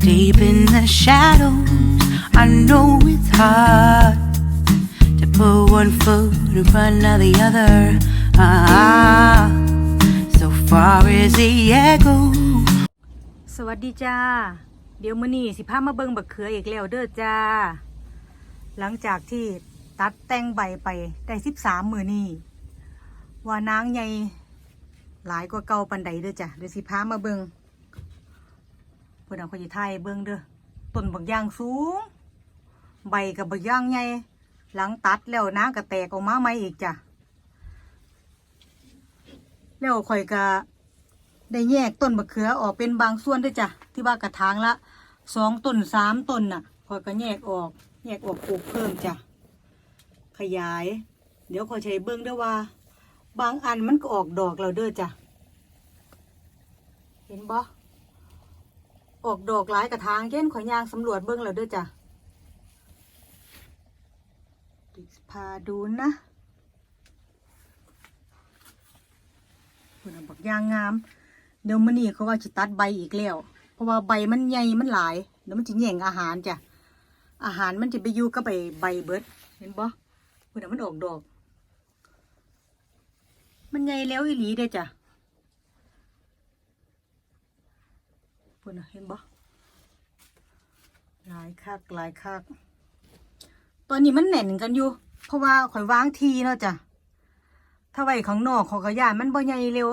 Deep in the shadows, I know it's hard to put one foot in front of the other. Ah, so far as the echo. สวัสดีจ้า เดี๋ยวมื้อนี้สิพามาเบิ่งบักเขืออีกแล้วเด้อจ้า หลังจากที่ตัดแต่งใบไปได้สิบสามมือนี้ว่านางใหญ่หลายกว่าเก่าปันใดเด้อจ้ะเดี๋ยวสิพามาเบิ่ง พื่อนเอาขยิไทยเบิ่งเด้อต้นบักย่างสูง ใบกับบักย่างใหญ่หลังตัดแล้วนางก็แตกออกมาใหม่อีกจ้ะแล้วข่อยก็ได้แยกต้นมะเขือออกเป็นบางส่วนด้วยจ้ะที่ว่ากระถางละสองต้นสามต้นน่ะคอยก็แยกออก แยกออกปลูกเพิ่มจ้ะขยาย เดี๋ยวคอยใช้เบิ้งด้วยว่า บางอันมันก็ออกดอกแล้วเด้อจ้ะเห็นบ่ ออกดอกหลายกระถางเย็นขอยยางสำรวจเบิ้งแล้วเด้อจ้ะพาดูนะคุณบักยางงาม เดี๋ยวมันนี่เขาว่าจะตัดใบอีกแล้ว เพราะว่าใบมันใหญ่มันหลาย เดี๋ยวมันจะแย่งอาหารจ้ะ อาหารมันจะไปอยู่กับใบใบเบิด เห็นบ่เพื่อนมันออกดอก มันใหญ่แล้วอีหลีเด้อจ้ะ เพื่อนเห็นบ่หลายคักหลายคักตอนนี้มันแน่นกันอยู่ เพราะว่าข่อยวางทีเนาะจ้ะถ้าไว้ข้างนอกขอกระยานมันบ่ใหญ่เร็ว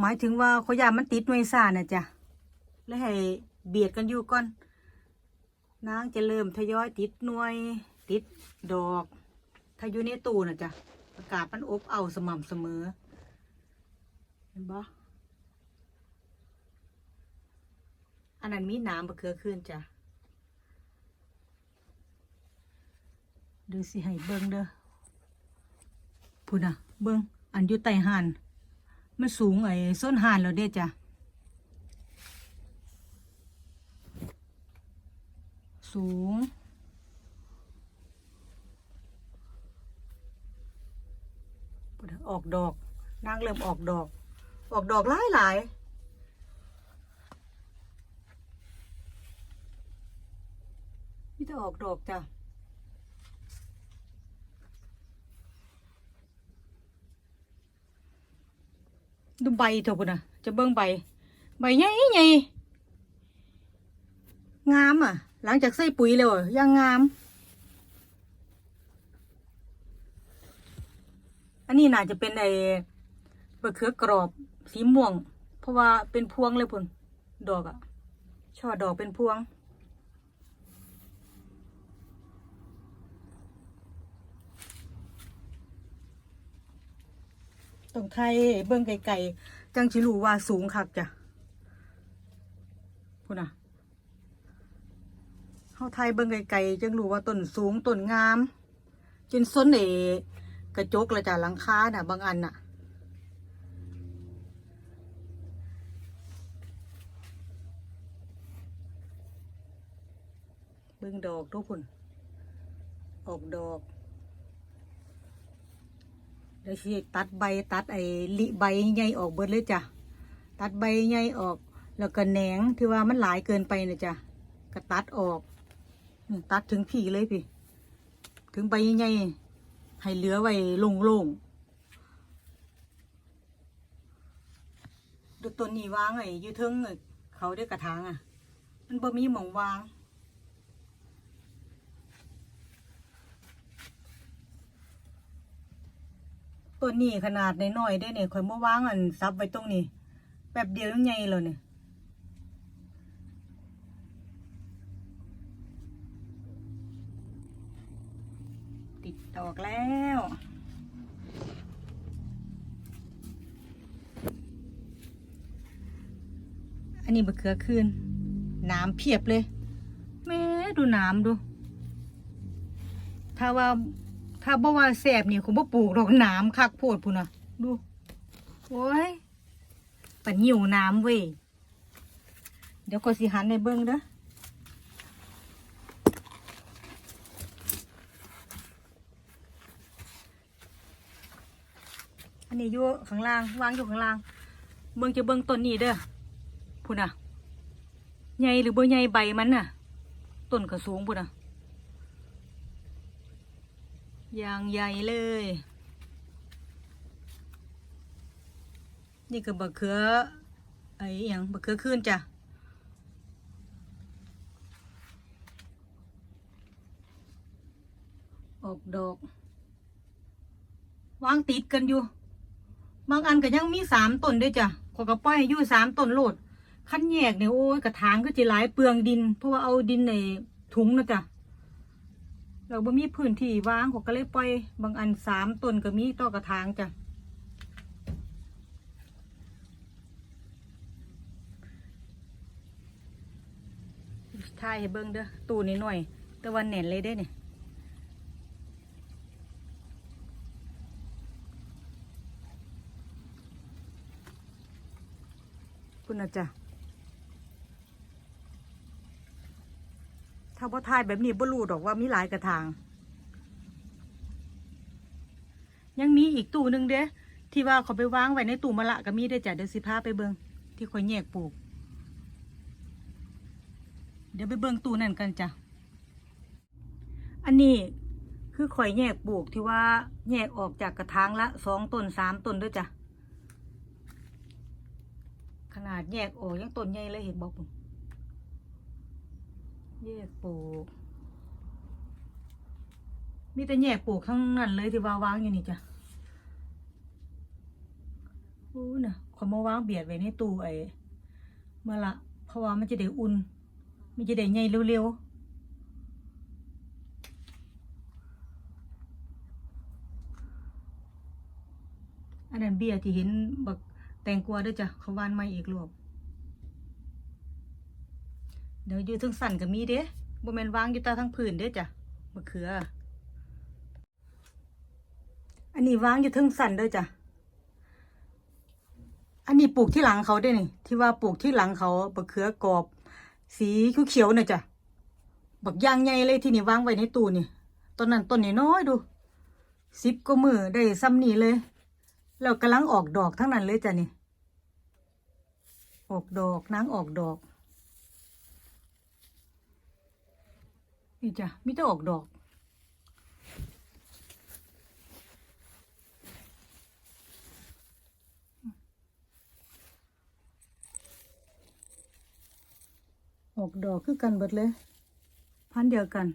หมายถึงว่าขอยามันติดหน่วยซ่าน่ะจ้ะแล้วให้เบียดกันอยู่ก่อนนางจะเริ่มทยอยติดหน่วย ติดดอก ถ้าอยู่ในตู้น่ะจ้ะอากาศมันอบเอาสม่ำเสมอ เห็นบ่ อันนั้นมีน้ำบะเขือขึ้นจ้ะดูสิให้เบิ่งเด้อพูดนะเบิ่งอันอยู่ใต้หันมันสูงไอ้ส้นหานแล้วเด้จ้ะสูง ออกดอกนางเริ่มออกดอก ออกดอกหลายหลายนี่จะ ออกดอกจ้ะดูใบเถอะพุ่นะจะเบิ่งใบ ใบใหญ่ใหญ่งามอะ หลังจากใส่ปุ๋ยแล้วยังงาม อันนี้น่าจะเป็นไอ้มะเขือกรอบสีม่วง เพราะว่าเป็นพวงเลยพุ่นดอกอะช่อดอกเป็นพวง ตรงไทยเบิ่งไกลๆจังสิรู้ว่าสูงคักจ้ะพูดนะเฮาไทยเบิ่งไกลๆจังรู้ว่าต้นสูงต้นงาม จนส้นเอกระจกละจ้ะหลังคาน่ะ บางอันน่ะเบิ่งดอกทุกคนออกดอก ดี๋ยวสิตัดใบตัดไอ้ลิใบใหญ่ออกเบิดเลยจ้ะ ตัดใบใหญ่ออก แล้วก็แหนงที่ว่ามันหลายเกินไปนะจ้ะก็ตัดออก ตัดถึงผีเลยพี่ ถึงใบใหญ่ให้เหลือไว้โล่งๆดูต้นนี้วางไอ้ยูเทิงเขาได้กระถางอะ มันบ่มีหมองวาง ตัวนี้ขนาดน้อยๆได้เนี่ยข่อยเมื่อวางอันซับไว้ตรงนี้แป๊บเดียวยังไงเลยเนี่ยติดดอกแล้วอันนี้มะเขือคืนน้ำเพียบเลยแม่ดูน้ำดู ถ้าว่า ถ้าบ่ว่าแสบเนี่ยคงบ่ปลูกดอกน้ำคักโพดพุ่นน่ะดูโอ้ยปันหิวน้ำเว้ยเดี๋ยวก็สิหันในเบิ่งเด้ออันนี้อยู่ข้างล่างวางอยู่ข้างล่าง เบิ่งจะเบิ่งต้นนี้เด้อพุ่นน่ะใหญ่หรือบ่ใหญ่ใบมันน่ะ ต้นก็สูงพุ่นน่ะ อย่างใหญ่เลย นี่ก็บักเขือไอ้อหยังบักเขือขึ้นจ้ะออกดอกวางติดกันอยู่ บางอันก็ยังมีสามต้นด้วยจ้ะขอยก็ปล่อยอยู่สามต้นโลด ขั้นแยกเนี่ยโอ้ยกระถางก็จะหลายเปลืองดิน เพราะว่าเอาดินในถุงนะจ้ะ เราบ่มีพื้นที่วางก็เลยปล่อยบางอันสามต้นก็มีต่อกระถางจ้ะถ่ายให้เบิ่งเด้อตูนี้หน่อย แต่วันแน่นเลยเด้เนี่ยคุณนะจ๊ะ ถ้าบ่ถ่ายแบบนี้บ่รู้ดอกว่ามีหลายกระถาง ยังมีอีกตู้หนึงเด้ที่ว่าเขาไปวางไว้ในตู้มะละก็มีได้จ้ะเดี๋ยวสิพาไปเบิ่งที่คอยแยกปลูก เดี๋ยวไปเบิ่งตู้นั่นกันจ้ะ อันนี้คือข่อยแยกปลูกที่ว่าแยกออกจากกระถางละสองต้นสามต้นด้วยจ้ะ ขนาดแยกออกยังต้นใหญ่เลยเห็นบอกผม แยกปลูก มีแต่แยกปลูกทั้งนั้นเลยที่วาวางอยู่นี่จ้ะโอ้น่ะขอมาวางเบียดไว้ในตู้ไอ้เมื่อละเพราะว่ามันจะได้อุ่น มันจะได้ใหญ่เร็วๆอันนั้นเบี้ยที่เห็นบักแตงกวาด้วยจ้ะเขาวานมาอีกรอบ เดี๋ยวอยู่ทั้งสั่นก็มีเด้บ่แมนวางอยู่ตาทั้งพื้นเด้จ้ะมะเขือ อันนี้วางอยู่ทั้งสั่นเด้อจ้ะ อันนี้ปลูกที่หลังเขาได้นี่ ที่ว่าปลูกที่หลังเขาบะเขือกรอบ สีเขียวๆน่ะจ้ะ บักยางใหญ่เลยที่นี่วางไว้ในตู้นี่ ต้นนั้นต้นนี้น้อยดูสิบก็มือได้ซ้ำนี่เลย แล้วกำลังออกดอกทั้งนั้นเลยจ้ะนี่ ออกดอกนางออกดอก นี่จ้ะมิจะออกดอก ออกดอกคือกันเบิดเลย พันเดียวกัน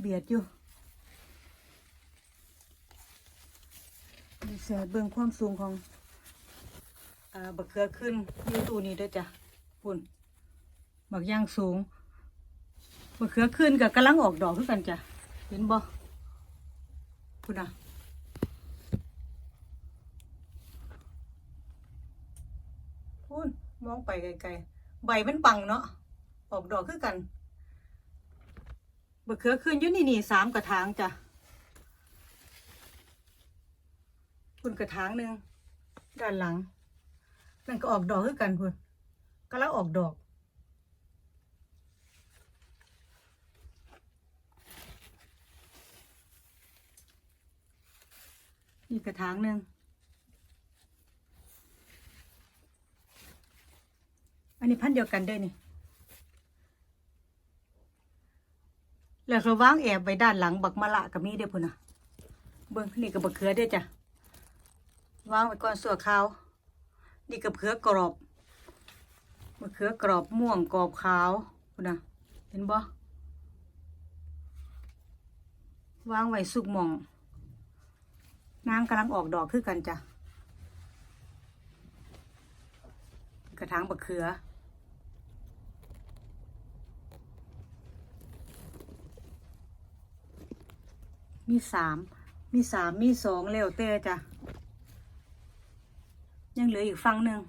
เบียดอยู่นี่เสียเบิ่งความสูงของอบักเขือขึ้นอยู่ตูนี้ด้วยจ้ะปุ่นบักย่างสูง บักเขือขึ้นกับกำลังออกดอกคือกันจ้ะ เห็นบ่พุ่นอะพุ่นมองไปไกลๆ ใบมันปังเนาะ ออกดอกคือกันบะเขือขึ้นอยุ่นี่นี่สามกระถางจ้ะ คุณกระถางหนึ่งด้านหลังนั่นก็ออกดอกคือกันคุณก็แล้วออกดอก นี่กระถางหนึ่งอันนี้พันเดียวกันได้นี่ แล้วเขาวางแอบไว้ด้านหลังบักมะละกับมีเด้อพุ่นนะเบิ่งนี่กับบักเขือเด้จ้ะวางไว้ก่อนสัวขาว นี่กับเขือกรอบบักเขือกรอบม่วงกรอบขาวพุ่นนะเห็นบ่วางไว้สุกหม่อง นางกำลังออกดอกคือกันจ้ะ กระถางบักเขือ มีสาม มีสาม มีสองแล้วแต่จ้ะ ยังเหลืออีกฟังหนึ่ง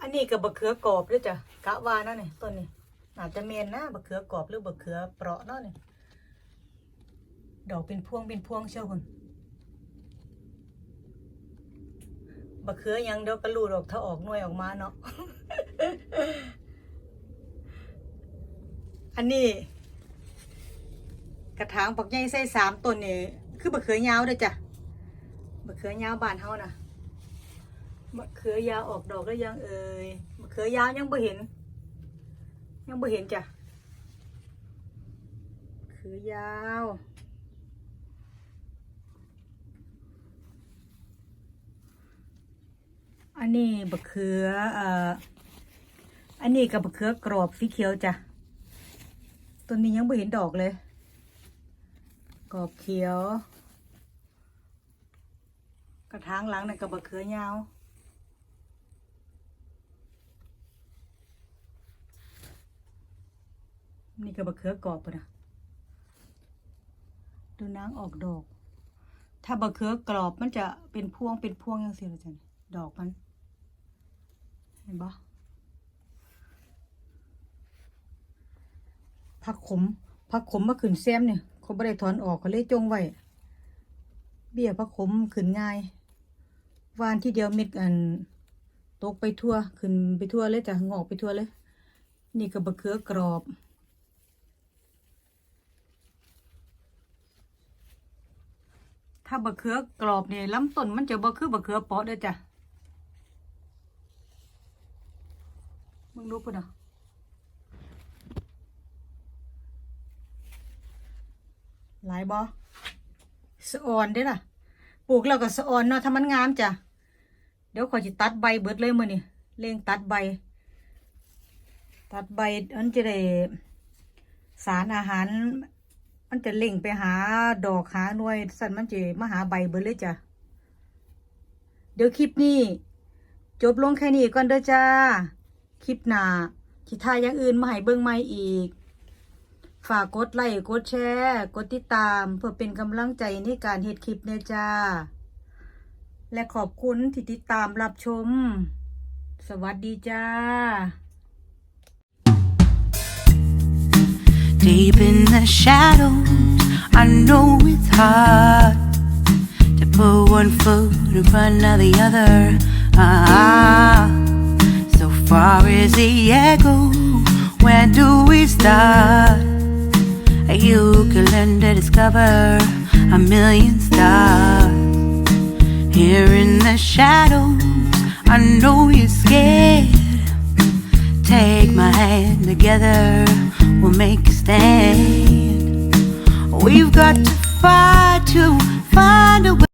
อันนี้กับบะเขือกรอบด้วยจ้ะ กะวานั่นนี่ต้นนี้อาจจะเมนนะบะเขือกรอบหรือบะเขือเปราะเนาะนี่ ดอกเป็นพวงเป็นพวงเชียวคนบะเขือยังเดี๋ยวก็รู้ดออกถ้าออกหน่วยออกมาเนาะ อันนี้ กระถางปักใหญ่ใส่สามต้นนี่คือบักเขือยาวเด้อจ้ะบักเขือยาวบานเฮานะมะเขือยาวออกดอกแล้วยังเอ่ยมะเขือยาวยังบ่เห็น ยังบ่เห็นจ้ะมะเขือยาว อันนี้บะเขือเอ่ออันนี้กับบะเขือกรอบสีเขียวจ้ะต้นนี้ยังไม่เห็นดอกเลย กรอบเขียว กระถางหลังนั่นกับบะเขือยาวนี่กับบะเขือกรอบปะนะดูนางออกดอก ถ้าบะเขือกรอบมันจะเป็นพวงเป็นพวงยังเสียเลยจ้ะดอกมัน ห็นปะผักขมผักขมมาขึ้นแซมเนี่ยเขาไม่ได้ถอนออกเขาเลยจงไว้เบี้ยผักขมขึ้นง่ายวานที่เดียวเม็ดอันตกไปทั่วขึ้นไปทั่วเลยจ้ะงอกไปทั่วเลย นี่ก็บะเขือกรอบถ้าบะเขือกรอบเนี่ยลำต้นมันจะบะคือบะเขือเปาะเด้อจ้ะูปปุ่นอะหลายบอสะออนเด้ล่ะ ปลูกแล้วก็สะออนเนาะถ้ามันงามจ้ะ เดี๋ยวขอยจะตัดใบเบิดเลยมือนี่เร่งตัดใบ ตัดใบอันจะได้สารอาหาร มันจะเล่งไปหาดอกหาหน่วยสันมันจะมาหาใบเบิดเลยจ้ะ เดี๋ยวคลิปนี้ จบลงแค่นี้ก่อนเด้อจ้า คลิปหน้าที่ทายอย่างอื่นมาให้เบิ่งใหม่อีก ฝากกดไลค์กดแชร์กดติดตาม เพื่อเป็นกำลังใจในการเฮ็ดคลิปเนยจ้า และขอบคุณที่ติดตามรับชม สวัสดีจ้า Deep in the shadows, I know it's hard to put one foot in front of the other. Ah, so far is the echo. Where do we start? You can learn to discover a million stars. Here in the shadows, I know you're scared. Take my hand together, we'll make a stand. We've got to fight to find a way.